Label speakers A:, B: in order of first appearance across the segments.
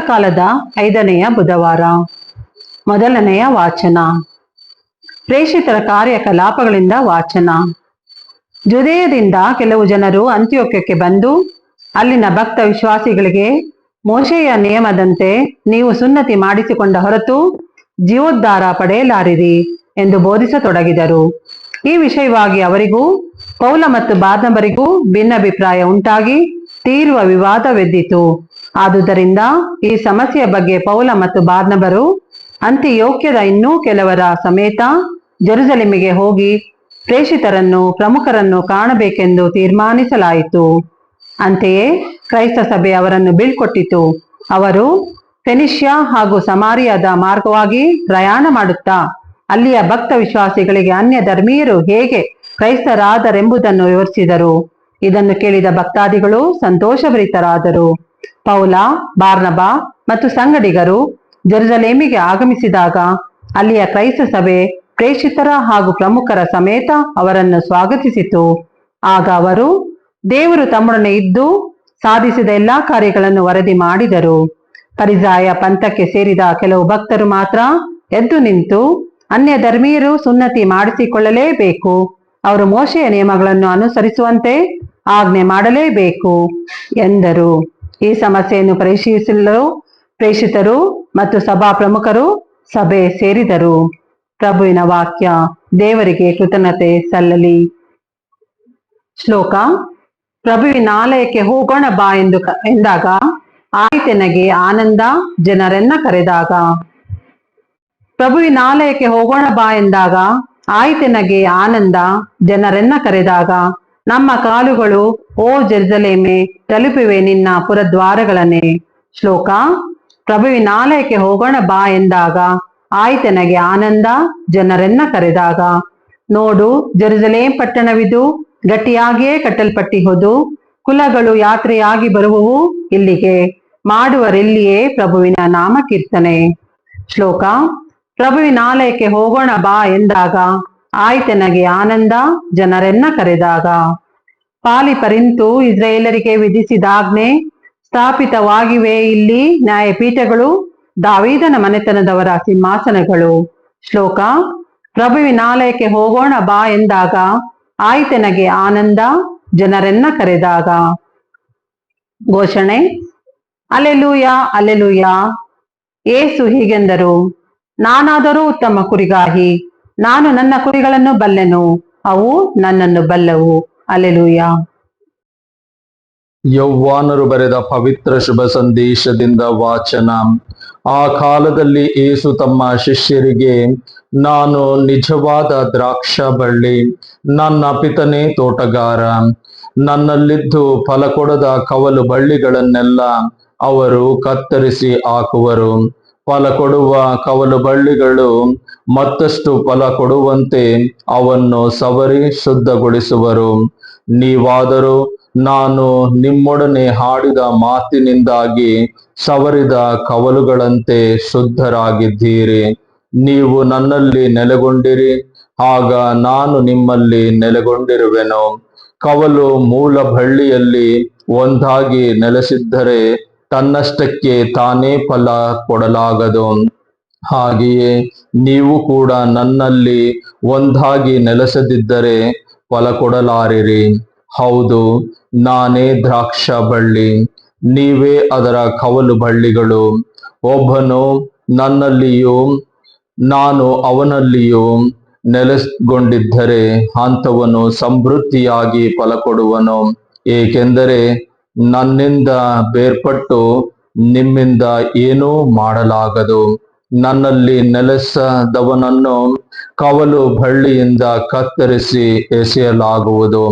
A: ಕಾಲದ ಐದನೆಯ ಬುಧವಾರ. ಮೊದಲನೆಯ ವಾಚನ. ಪ್ರೇಷಿತರ ಕಾರ್ಯಕಲಾಪಗಳಿಂದ ವಾಚನ. ಜುದೇಯದಿಂದ ಕೆಲವು ಜನರು ಅಂತ್ಯೋಕ್ಯಕ್ಕೆ ಬಂದು, ಅಲ್ಲಿನ ಭಕ್ತ ವಿಶ್ವಾಸಿಗಳಿಗೆ ಮೋಶೆಯ ನಿಯಮದಂತೆ ನೀವು ಸುನ್ನತಿ ಮಾಡಿಸಿಕೊಂಡ ಹೊರತು ಜೀವೋದ್ಧಾರ ಪಡೆಯಲಾರಿರಿ ಎಂದು ಬೋಧಿಸತೊಡಗಿದರು. ಈ ವಿಷಯವಾಗಿ ಅವರಿಗೂ, ಪೌಲ ಮತ್ತು ಬಾದಂಬರಿಗೂ ಭಿನ್ನಾಭಿಪ್ರಾಯ ಉಂಟಾಗಿ ತೀರ್ವ ವಿವಾದವೆದ್ದಿತು. ಆದುದರಿಂದ ಈ ಸಮಸ್ಯೆಯ ಬಗ್ಗೆ ಪೌಲ ಮತ್ತು ಬಾರ್ನಬರು ಅಂತ್ಯಯೋಕ್ಯದ ಇನ್ನೂ ಕೆಲವರ ಸಮೇತ ಜೆರುಸಲೇಮಿಗೆ ಹೋಗಿ ಪ್ರೇಷಿತರನ್ನು, ಪ್ರಮುಖರನ್ನು ಕಾಣಬೇಕೆಂದು ತೀರ್ಮಾನಿಸಲಾಯಿತು. ಅಂತೆಯೇ ಕ್ರೈಸ್ತ ಸಭೆ ಅವರನ್ನು ಬೀಳ್ಕೊಟ್ಟಿತು. ಅವರು ಫೆನಿಷ್ಯಾ ಹಾಗೂ ಸಮಾರಿಯಾದ ಮಾರ್ಗವಾಗಿ ಪ್ರಯಾಣ ಮಾಡುತ್ತಾ, ಅಲ್ಲಿಯ ಭಕ್ತ ವಿಶ್ವಾಸಿಗಳಿಗೆ ಅನ್ಯ ಧರ್ಮೀಯರು ಹೇಗೆ ಕ್ರೈಸ್ತರಾದರೆಂಬುದನ್ನು ವಿವರಿಸಿದರು. ಇದನ್ನು ಕೇಳಿದ ಭಕ್ತಾದಿಗಳು ಸಂತೋಷಭರಿತರಾದರು. ಪೌಲ, ಬಾರ್ನಬ ಮತ್ತು ಸಂಗಡಿಗರು ಜೆರುಸಲೇಮಿಗೆ ಆಗಮಿಸಿದಾಗ ಅಲ್ಲಿಯ ಕ್ರೈಸ್ತ ಸಭೆ ಪ್ರೇಷಿತರ ಹಾಗೂ ಪ್ರಮುಖರ ಸಮೇತ ಅವರನ್ನು ಸ್ವಾಗತಿಸಿತು. ಆಗ ಅವರು, ದೇವರು ತಮ್ಮೊಡನೆ ಇದ್ದು ಸಾಧಿಸಿದ ಎಲ್ಲಾ ಕಾರ್ಯಗಳನ್ನು ವರದಿ ಮಾಡಿದರು. ಪರಿಜಾಯ ಪಂಥಕ್ಕೆ ಸೇರಿದ ಕೆಲವು ಭಕ್ತರು ಮಾತ್ರ ಎದ್ದು ನಿಂತು ಅನ್ಯ ಧರ್ಮೀಯರು ಸುನ್ನತಿ ಮಾಡಿಸಿಕೊಳ್ಳಲೇಬೇಕು. ಅವರು ಮೋಶೆಯ ನಿಯಮಗಳನ್ನು ಅನುಸರಿಸುವಂತೆ ಆಜ್ಞೆ ಮಾಡಲೇಬೇಕು ಎಂದರು. ಈ ಸಮಸ್ಯೆಯನ್ನು ಪರಿಶೀಲಿಸಲು ಪ್ರೇಷಿತರು ಮತ್ತು ಸಭಾ ಪ್ರಮುಖರು ಸಭೆ ಸೇರಿದರು. ಪ್ರಭುವಿನ ವಾಕ್ಯ, ದೇವರಿಗೆ ಕೃತಜ್ಞತೆ ಸಲ್ಲಲಿ. ಶ್ಲೋಕ, ಪ್ರಭುವಿನ ಆಲಯಕ್ಕೆ ಹೋಗೋಣ ಬಾ ಎಂದು ಎಂದಾಗ ಆಯ್ತೆನಗೆ ಆನಂದ, ಜನರನ್ನ ಕರೆದಾಗ. ಪ್ರಭುವಿನ ಆಲಯಕ್ಕೆ ಹೋಗೋಣ ಬಾ ಎಂದಾಗ ಆಯ್ತೆನಗೆ ಆನಂದ, ಜನರನ್ನ ಕರೆದಾಗ ನಮ್ಮ ಕಾಲುಗಳು, ಓ ಜೆರುಸಲೇಮೆ, ತಲುಪಿವೆ ನಿನ್ನ ಪುರದ್ವಾರಗಳನ್ನೇ. ಶ್ಲೋಕ, ಪ್ರಭುವಿನ ಆಲಯಕ್ಕೆ ಹೋಗೋಣ ಬಾ ಎಂದಾಗ, ಆಯ್ತನಗೆ ಆನಂದ, ಜನರನ್ನ ಕರೆದಾಗ. ನೋಡು, ಜೆರುಸಲೇಮ್ ಪಟ್ಟಣವಿದು, ಗಟ್ಟಿಯಾಗಿಯೇ ಕಟ್ಟಲ್ಪಟ್ಟಿಹುದು, ಕುಲಗಳು ಯಾತ್ರೆಯಾಗಿ ಬರುವವು ಇಲ್ಲಿಗೆ. ಮಾಡುವರೆಲ್ಲಿಯೇ ಪ್ರಭುವಿನ ನಾಮ ಕೀರ್ತನೆ ಶ್ಲೋಕ, ಪ್ರಭುವಿನ ಆಲಯಕ್ಕೆ ಹೋಗೋಣ ಬಾ ಎಂದಾಗ ಆಯ್ತೆನಗೆ ಆನಂದ ಜನರೆನ್ನ ಕರೆದಾಗ. ಪಾಲಿಪರಿಂತು ಇಸ್ರೇಲರಿಗೆ ವಿಧಿಸಿದಾಜ್ಞೆ ಸ್ಥಾಪಿತವಾಗಿವೆ. ಇಲ್ಲಿ ನ್ಯಾಯಪೀಠಗಳು ದಾವೀದನ ಮನೆತನದವರ ಸಿಂಹಾಸನಗಳು. ಶ್ಲೋಕ, ಪ್ರಭುವಿನ ಆಲಯಕ್ಕೆ ಹೋಗೋಣ ಬಾ ಎಂದಾಗ ಆಯ್ತೆನಗೆ ಆನಂದ ಜನರೆನ್ನ ಕರೆದಾಗ. ಘೋಷಣೆ, ಅಲೆಲೂಯ ಅಲೆಲೂಯ, ಏಸು ಹೀಗೆಂದರು, ನಾನಾದರೂ ಉತ್ತಮ ಕುರಿಗಾಹಿ ನಾನು ನನ್ನ ಕುರಿಗಳನ್ನು ಬಲ್ಲೆನು, ಅವು ನನ್ನನ್ನು ಬಲ್ಲವು. ಅಲೆಲೂಯ
B: ಯೌವಾನರು ಬರೆದ ಪವಿತ್ರ ಶುಭ ಸಂದೇಶದಿಂದ ವಾಚನ. ಆ ಕಾಲದಲ್ಲಿ ಏಸು ತಮ್ಮ ಶಿಷ್ಯರಿಗೆ, ನಾನು ನಿಜವಾದ ದ್ರಾಕ್ಷ ಬಳ್ಳಿ, ನನ್ನ ಪಿತನೇ ತೋಟಗಾರ. ನನ್ನಲ್ಲಿದ್ದು ಫಲ ಕೊಡದ ಕವಲು ಬಳ್ಳಿಗಳನ್ನೆಲ್ಲ ಅವರು ಕತ್ತರಿಸಿ ಹಾಕುವರು. ಫಲ ಕೊಡುವ ಕವಲು ಬಳ್ಳಿಗಳು ಮತ್ತಷ್ಟು ಫಲ ಕೊಡುವಂತೆ ಅವನ್ನು ಸವರಿ ಶುದ್ಧಗೊಳಿಸುವರು. ನೀವಾದರೂ ನಾನು ನಿಮ್ಮೊಡನೆ ಹಾಡಿದ ಮಾತಿನಿಂದಾಗಿ ಸವರಿದ ಕವಲುಗಳಂತೆ ಶುದ್ಧರಾಗಿದ್ದೀರಿ. ನೀವು ನನ್ನಲ್ಲಿ ನೆಲೆಗೊಂಡಿರಿ, ಆಗ ನಾನು ನಿಮ್ಮಲ್ಲಿ ನೆಲೆಗೊಂಡಿರುವೆನು. ಕವಲು ಮೂಲ ಬಳ್ಳಿಯಲ್ಲಿ ಒಂದಾಗಿ ನೆಲೆಸಿದ್ದರೆ ತನ್ನಷ್ಟಕ್ಕೆ ತಾನೇ ಫಲ ಕೊಡಲಾಗದು. ಹಾಗೆಯೇ ನೀವು ಕೂಡ ನನ್ನಲ್ಲಿ ಒಂದಾಗಿ ನೆಲೆಸದಿದ್ದರೆ ಫಲ ಕೊಡಲಾರಿರಿ. ಹೌದು, ನಾನೇ ದ್ರಾಕ್ಷ ಬಳ್ಳಿ, ನೀವೇ ಅದರ ಕವಲು ಬಳ್ಳಿಗಳು. ಒಬ್ಬನು ನನ್ನಲ್ಲಿಯೂ ನಾನು ಅವನಲ್ಲಿಯೂ ನೆಲೆಗೊಂಡಿದ್ದರೆ ಅಂಥವನು ಸಮೃದ್ಧಿಯಾಗಿ ಫಲ ಕೊಡುವನು. ಏಕೆಂದರೆ ನನ್ನಿಂದ ಬೇರ್ಪಟ್ಟು ನಿಮ್ಮಿಂದ ಏನೂ ಮಾಡಲಾಗದು. ನನ್ನಲ್ಲಿ ನೆಲೆಸದವನನ್ನು ಕವಲು ಬಳ್ಳಿಯಿಂದ ಕತ್ತರಿಸಿ ಎಸೆಯಲಾಗುವುದು.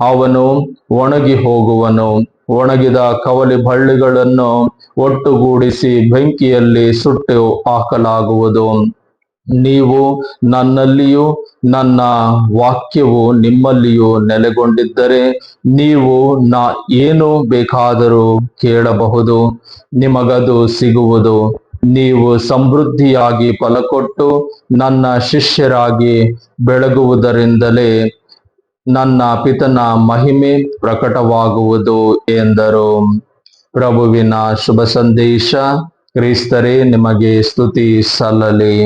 B: ಅವನು ಒಣಗಿ ಹೋಗುವನು. ಒಣಗಿದ ಕವಲಿ ಬಳ್ಳಿಗಳನ್ನು ಒಟ್ಟುಗೂಡಿಸಿ ಬೆಂಕಿಯಲ್ಲಿ ಸುಟ್ಟು ಹಾಕಲಾಗುವುದು. ನೀವು ನನ್ನಲ್ಲಿಯೂ ನನ್ನ ವಾಕ್ಯವು ನಿಮ್ಮಲ್ಲಿಯೂ ನೆಲೆಗೊಂಡಿದ್ದರೆ ನೀವು ನಾ ಏನು ಬೇಕಾದರೂ ಕೇಳಬಹುದು, ನಿಮಗದು ಸಿಗುವುದು. ನೀವು ಸಮೃದ್ಧಿಯಾಗಿ ಫಲಕೊಟ್ಟು ನನ್ನ ಶಿಷ್ಯರಾಗಿ ಬೆಳಗುವುದರಿಂದಲೇ ನನ್ನ ಪಿತನ ಮಹಿಮೆ ಪ್ರಕಟವಾಗುವುದು ಎಂದರು.
C: ಪ್ರಭುವಿನ ಶುಭ ಸಂದೇಶ ಕ್ರಿಸ್ತರೇ, ನಿಮಗೆ ಸ್ತುತಿ ಸಲ್ಲಲಿ.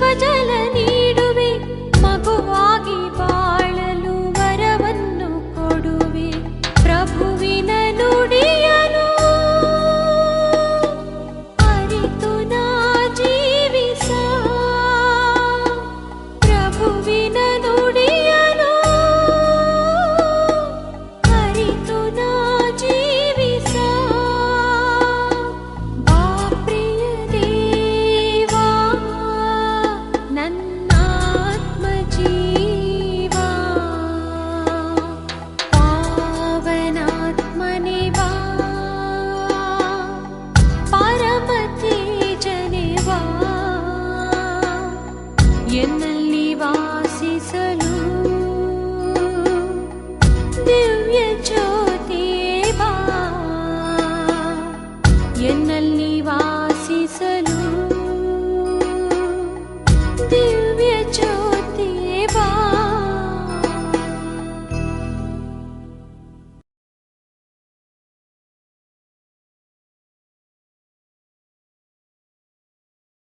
D: जन